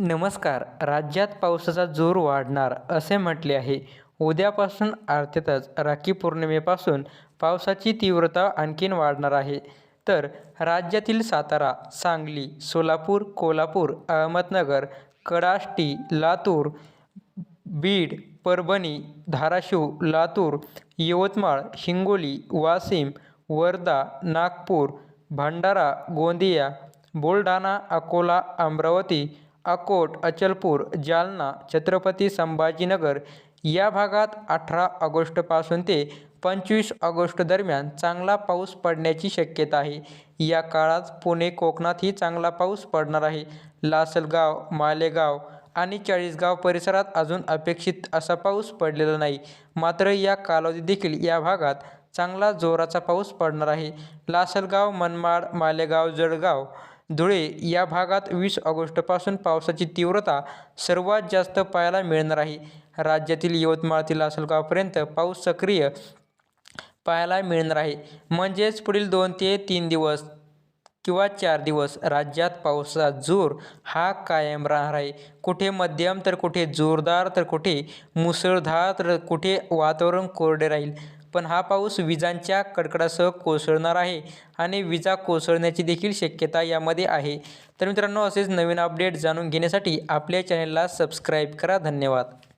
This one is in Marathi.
नमस्कार. राज्यात पावसाचा जोर वाढणार असे म्हटले आहे. उद्यापासून अर्थातच राखी पौर्णिमेपासून पावसाची तीव्रता आणखीन वाढणार आहे. तर राज्यातील सातारा सांगली सोलापूर कोल्हापूर अहमदनगर कडाष्टी लातूर बीड परभणी धाराशिव लातूर यवतमाळ हिंगोली वाशिम वर्धा नागपूर भंडारा गोंदिया बुलढाणा अकोला अमरावती अकोट अचलपूर जालना छत्रपती संभाजीनगर या भागात अठरा ऑगस्टपासून ते पंचवीस ऑगस्ट दरम्यान चांगला पाऊस पडण्याची शक्यता आहे. या काळात पुणे कोकणातही चांगला पाऊस पडणार आहे. लासलगाव मालेगाव आणि चाळीसगाव परिसरात अजून अपेक्षित असा पाऊस पडलेला नाही. मात्र या कालावधी देखील या भागात चांगला जोराचा पाऊस पडणार आहे. लासलगाव मनमाड मालेगाव जळगाव धुळे या भागात वीस ऑगस्टपासून पावसाची तीव्रता सर्वात जास्त पाहायला मिळणार आहे. राज्यातील यवतमाळ ते लासलगावपर्यंत पाऊस सक्रिय पाहायला मिळणार आहे. म्हणजेच पुढील दोन ते तीन दिवस किंवा चार दिवस राज्यात पावसाचा जोर हा कायम राहणार आहे. कुठे मध्यम तर कुठे जोरदार तर कुठे मुसळधार तर कुठे वातावरण कोरडे राहील. पण हा पाऊस विजांच्या कडकडासह कोसळणार आहे आणि विजा कोसळण्याची देखील शक्यता यामध्ये आहे. तर मित्रांनो असेच नवीन अपडेट जाणून घेण्यासाठी आपल्या चॅनलला सबस्क्राईब करा. धन्यवाद.